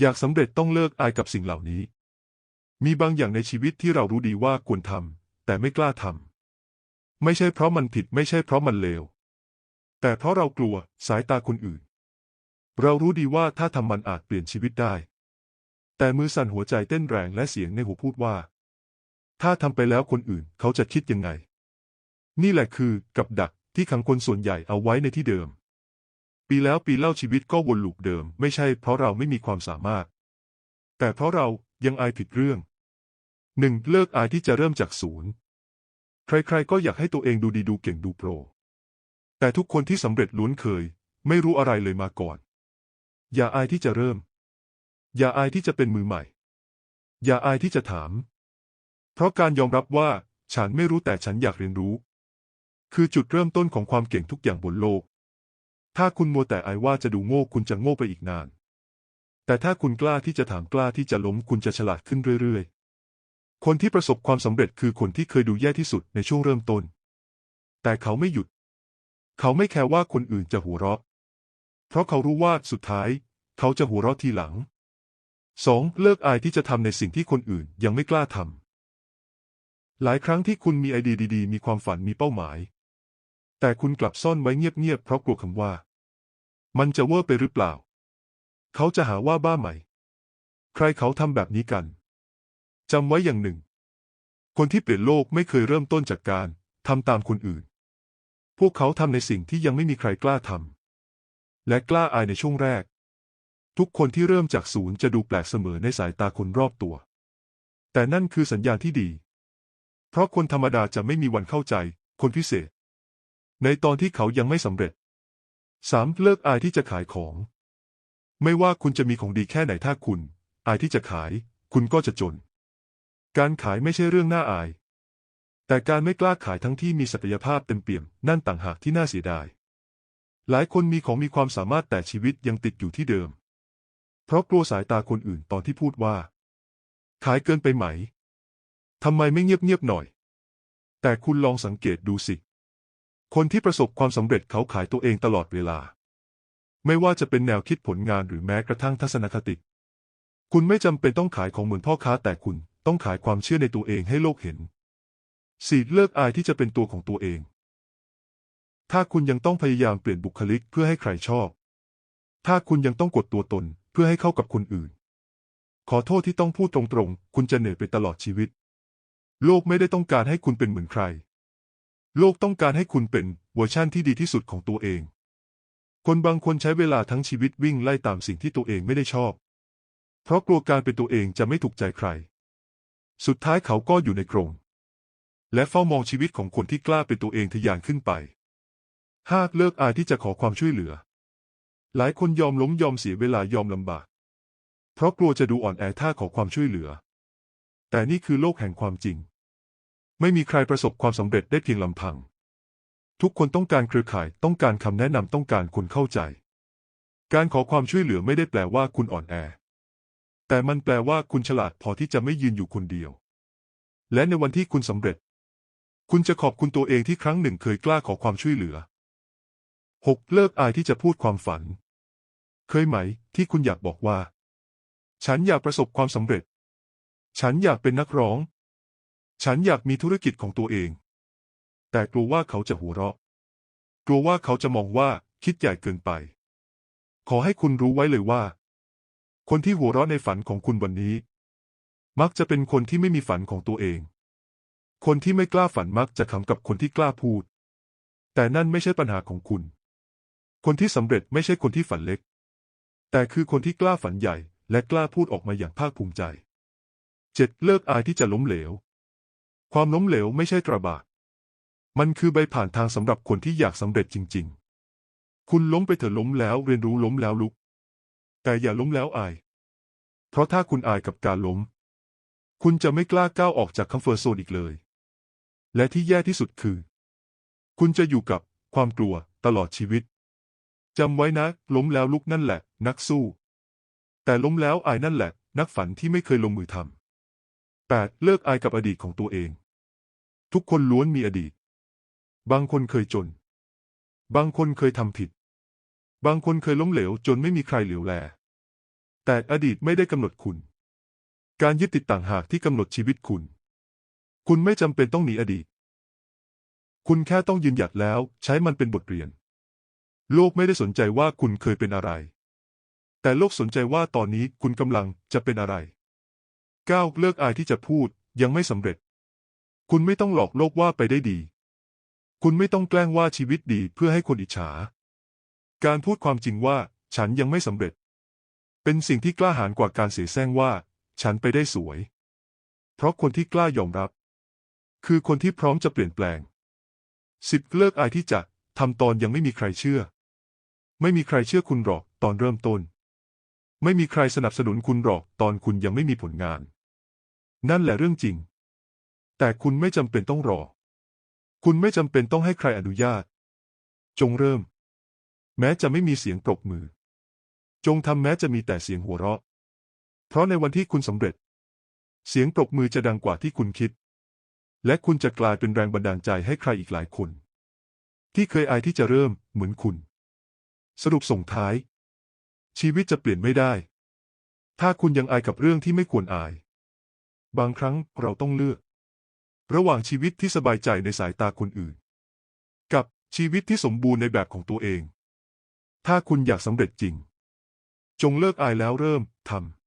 อยากสำเร็จต้องเลิกอายกับสิ่งเหล่านี้ มีบางอย่างในชีวิตที่เรารู้ดีว่าควรทำแต่ไม่กล้าทำไม่ใช่เพราะมันผิดไม่ใช่เพราะมันเลว แต่เพราะเรากลัวสายตาคนอื่น เรารู้ดีว่าถ้าทำมันอาจเปลี่ยนชีวิตได้ แต่มือสั่นหัวใจเต้นแรงและเสียงในหูพูดว่า ถ้าทำไปแล้วคนอื่นเขาจะคิดยังไง นี่แหละคือกับดักที่ขังคนส่วนใหญ่เอาไว้ในที่เดิม ปีแล้วปีเล่าชีวิตก็วนลูปเดิม ไม่ใช่เพราะเราไม่มีความสามารถ แต่เพราะเรายังอายผิดเรื่องหนึ่งเลิกอายที่จะเริ่มจากศูนย์ ใครๆก็อยากให้ตัวเองดูดีดูเก่งดูโปร แต่ทุกคนที่สำเร็จล้วนเคย ไม่รู้อะไรเลยมาก่อน อย่าอายที่จะเริ่ม อย่าอายที่จะเป็นมือใหม่ อย่าอายที่จะถาม เพราะการยอมรับว่าฉันไม่รู้แต่ฉันอยากเรียนรู้ คือจุดเริ่มต้นของความเก่งทุกอย่างบนโลก ถ้าคุณมัวแต่อายว่าจะดูโง่คุณจะโง่ไปอีกนาน แต่ถ้าคุณกล้าที่จะถามกล้าที่จะล้มคุณจะฉลาดขึ้นเรื่อยๆ คนที่ประสบความสำเร็จคือคนที่เคยดูแย่ที่สุดในช่วงเริ่มต้น แต่เขาไม่หยุด เขาไม่แคร์ว่าคนอื่นจะหัวเราะ เพราะเขารู้ว่าสุดท้าย เขาจะหัวเราะทีหลัง 2. เลิกอายที่จะทำในสิ่งที่คนอื่นยังไม่กล้าทำหลายครั้งที่คุณมีไอเดียดีๆ มีความฝันมีเป้าหมาย แต่คุณกลับซ่อนไว้เงียบๆเพราะกลัวคำว่า มันจะเวอร์ไปหรือเปล่า เขาจะหาว่าบ้าใหม่ใครเขาทำแบบนี้กันจำไว้อย่างหนึ่ง คนที่เปลี่ยนโลกไม่เคยเริ่มต้นจากการทำตามคนอื่น พวกเขาทำในสิ่งที่ยังไม่มีใครกล้าทำและกล้าอายในช่วงแรก ทุกคนที่เริ่มจากศูนย์จะดูแปลกเสมอในสายตาคนรอบตัว แต่นั่นคือสัญญาณที่ดี เพราะคนธรรมดาจะไม่มีวันเข้าใจ คนพิเศษ ในตอนที่เขายังไม่สำเร็จ 3. เลิกอายที่จะขายของ ไม่ว่าคุณจะมีของดีแค่ไหนถ้าคุณ อายที่จะขาย คุณก็จะจน การขายไม่ใช่เรื่องน่าอาย แต่การไม่กล้าขายทั้งที่มีศักยภาพเต็มเปี่ยมนั่นต่างหากที่น่าเสียดาย หลายคนมีของมีความสามารถแต่ชีวิตยังติดอยู่ที่เดิม เพราะกลัวสายตาคนอื่นตอนที่พูดว่า ขายเกินไปไหมทำไมไม่เงียบๆหน่อย แต่คุณลองสังเกตดูสิ คนที่ประสบความสำเร็จเขาขายตัวเองตลอดเวลา ไม่ว่าจะเป็นแนวคิดผลงานหรือแม้กระทั่งทัศนคติ คุณไม่จำเป็นต้องขายของเหมือนพ่อค้าแต่คุณต้องขายความเชื่อในตัวเองให้โลกเห็นสีเลิกอายที่จะเป็นตัวของตัวเอง ถ้าคุณยังต้องพยายามเปลี่ยนบุคลิกเพื่อให้ใครชอบ ถ้าคุณยังต้องกดตัวตนเพื่อให้เข้ากับคนอื่น ขอโทษที่ต้องพูดตรงๆ คุณจะเหนื่อยไปตลอดชีวิต โลกไม่ได้ต้องการให้คุณเป็นเหมือนใคร โลกต้องการให้คุณเป็นเวอร์ชั่นที่ดีที่สุดของตัวเอง คนบางคนใช้เวลาทั้งชีวิตวิ่งไล่ตามสิ่งที่ตัวเองไม่ได้ชอบ เพราะกลัวการเป็นตัวเองจะไม่ถูกใจใคร สุดท้ายเขาก็อยู่ในกรงและเฝ้ามองชีวิตของคนที่กล้าเป็นตัวเองทะยานขึ้นไปห้าเลิกอายที่จะขอความช่วยเหลือ หลายคนยอมล้มยอมเสียเวลายอมลำบาก เพราะกลัวจะดูอ่อนแอถ้าขอความช่วยเหลือ แต่นี่คือโลกแห่งความจริง ไม่มีใครประสบความสำเร็จได้เพียงลำพัง ทุกคนต้องการเครือข่ายต้องการคำแนะนำต้องการคนเข้าใจ การขอความช่วยเหลือไม่ได้แปลว่าคุณอ่อนแอ แต่มันแปลว่าคุณฉลาดพอที่จะไม่ยืนอยู่คนเดียว และในวันที่คุณสำเร็จ คุณจะขอบคุณตัวเองที่ครั้งหนึ่งเคยกล้าขอความช่วยเหลือ 6. เลิกอายที่จะพูดความฝัน เคยไหม ที่คุณอยากบอกว่า ฉันอยากประสบความสำเร็จ ฉันอยากเป็นนักร้อง ฉันอยากมีธุรกิจของตัวเอง แต่กลัวว่าเขาจะหัวเราะ กลัวว่าเขาจะมองว่าคิดใหญ่เกินไป ขอให้คุณรู้ไว้เลยว่า คนที่หัวเราะในฝันของคุณวันนี้ มักจะเป็นคนที่ไม่มีฝันของตัวเอง คนที่ไม่กล้าฝันมักจะขำกับคนที่กล้าพูด แต่นั่นไม่ใช่ปัญหาของคุณ คนที่สำเร็จไม่ใช่คนที่ฝันเล็ก แต่คือคนที่กล้าฝันใหญ่ และกล้าพูดออกมาอย่างภาคภูมิใจ เจ็ดเลิกอายที่จะล้มเหลว ความล้มเหลวไม่ใช่ตราบาปมันคือใบผ่านทางสำหรับคนที่อยากสำเร็จจริง ๆ คุณล้มไปเถอะล้มแล้วเรียนรู้ล้มแล้วลุก แต่อย่าล้มแล้วอาย เพราะถ้าคุณอายกับการล้ม คุณจะไม่กล้าก้าวออกจากคัมเฟอร์โซนอีกเลย และที่แย่ที่สุดคือ คุณจะอยู่กับความกลัวตลอดชีวิตจำไว้นะ ล้มแล้วลุกนั่นแหละ นักสู้ แต่ล้มแล้วอายนั่นแหละ นักฝันที่ไม่เคยลงมือทำ 8. เลิกอายกับอดีตของตัวเอง ทุกคนล้วนมีอดีต บางคนเคยจน บางคนเคยทำผิด บางคนเคยล้มเหลวจนไม่มีใครเหลียวแล แต่อดีตไม่ได้กำหนดคุณ การยึดติดต่างหากที่กำหนดชีวิตคุณ คุณไม่จำเป็นต้องหนีอดีต คุณแค่ต้องยืนหยัดแล้วใช้มันเป็นบทเรียน โลกไม่ได้สนใจว่าคุณเคยเป็นอะไร แต่โลกสนใจว่าตอนนี้คุณกำลังจะเป็นอะไร ก้าวเลิกอายที่จะพูดยังไม่สำเร็จ คุณไม่ต้องหลอกโลกว่าไปได้ดี คุณไม่ต้องแกล้งว่าชีวิตดีเพื่อให้คนอิจฉา การพูดความจริงว่า ฉันยังไม่สำเร็จ เป็นสิ่งที่กล้าหาญกว่าการเสียแซงว่า ฉันไปได้สวย เพราะคนที่กล้ายอมรับ คือคนที่พร้อมจะเปลี่ยนแปลงสิบเลิกอายที่จะทำตอนยังไม่มีใครเชื่อ ไม่มีใครเชื่อคุณหรอกตอนเริ่มต้น ไม่มีใครสนับสนุนคุณหรอกตอนคุณยังไม่มีผลงาน นั่นแหละเรื่องจริง แต่คุณไม่จำเป็นต้องรอ คุณไม่จำเป็นต้องให้ใครอนุญาต จงเริ่ม แม้จะไม่มีเสียงปรบมือ จงทำแม้จะมีแต่เสียงหัวเราะ เพราะในวันที่คุณสำเร็จ เสียงปรบมือจะดังกว่าที่คุณคิด และคุณจะกลายเป็นแรงบันดาลใจให้ใครอีกหลายคน ที่เคยอายที่จะเริ่มเหมือนคุณ สรุปส่งท้าย ชีวิตจะเปลี่ยนไม่ได้ ถ้าคุณยังอายกับเรื่องที่ไม่ควรอาย บางครั้งเราต้องเลือก ระหว่างชีวิตที่สบายใจในสายตาคนอื่น กับชีวิตที่สมบูรณ์ในแบบของตัวเอง ถ้าคุณอยากสำเร็จจริง จงเลิกอายแล้วเริ่มทำ